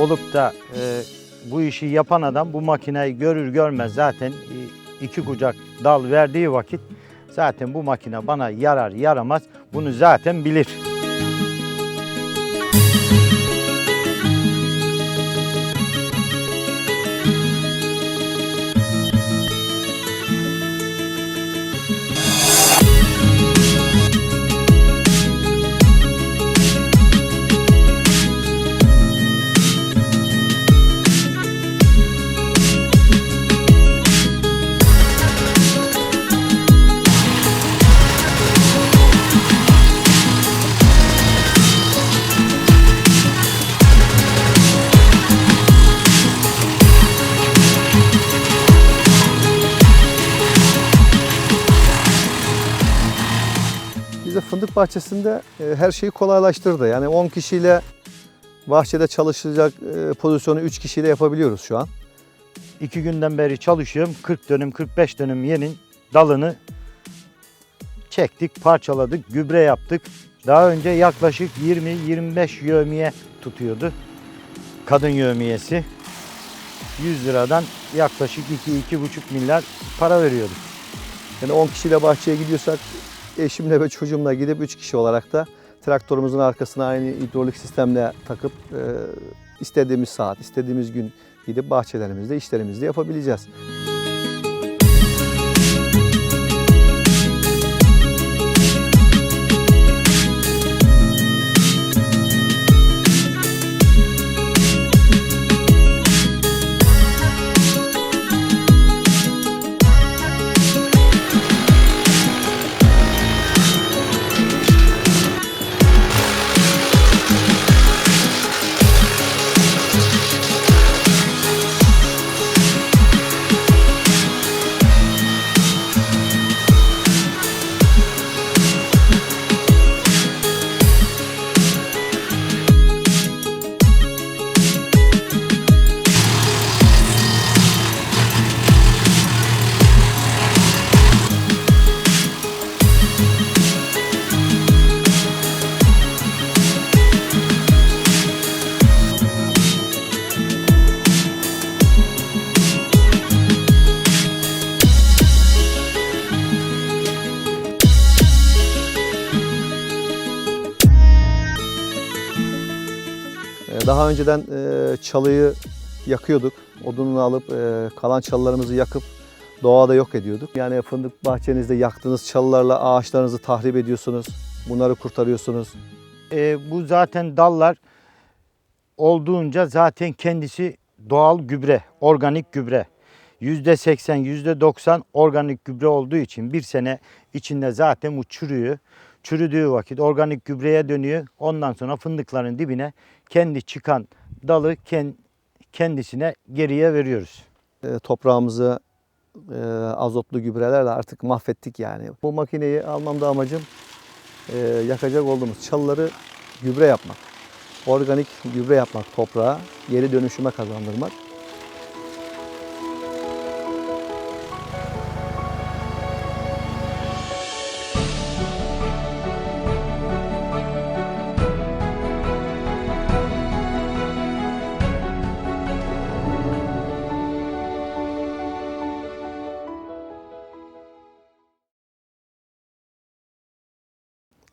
olup da e, bu işi yapan adam bu makineyi görür görmez zaten e, iki kucak dal verdiği vakit zaten bu makine bana yarar yaramaz bunu zaten bilir. Bize fındık bahçesinde e, her şeyi kolaylaştırdı. Yani 10 kişiyle bahçede çalışacak e, pozisyonu 3 kişiyle yapabiliyoruz şu an. İki günden beri çalışıyorum. 40 dönüm 45 dönüm yerin dalını çektik, parçaladık, gübre yaptık. Daha önce yaklaşık 20-25 yövmiye tutuyordu. Kadın yövmiyesi. 100 liradan yaklaşık 2-2,5 milyar para veriyorduk. Yani 10 kişiyle bahçeye gidiyorsak eşimle ve çocuğumla gidip 3 kişi olarak da traktörümüzün arkasına aynı hidrolik sistemle takıp e, istediğimiz saat, istediğimiz gün gidip bahçelerimizde işlerimizi yapabileceğiz. Daha önceden e, çalıyı yakıyorduk. Odununu alıp e, kalan çalılarımızı yakıp doğada yok ediyorduk. Yani fındık bahçenizde yaktığınız çalılarla ağaçlarınızı tahrip ediyorsunuz. Bunları kurtarıyorsunuz. E, bu zaten dallar olduğunca zaten kendisi doğal gübre, organik gübre. %80, %90 organik gübre olduğu için bir sene içinde zaten bu çürüyor. Çürüdüğü vakit organik gübreye dönüyor. Ondan sonra fındıkların dibine kendi çıkan dalı ken- kendisine geriye veriyoruz. E, toprağımızı e, azotlu gübrelerle artık mahvettik yani. Bu makineyi almamda amacım e, yakacak olduğumuz çalıları gübre yapmak. Organik gübre yapmak toprağa, geri dönüşüme kazandırmak.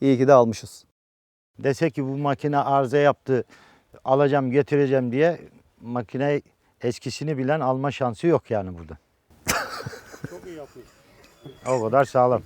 İyi ki de almışız. Dese ki bu makine arıza yaptı, alacağım getireceğim diye makine eskisini bilen alma şansı yok yani burada. Çok iyi yapıyor. O kadar sağlam.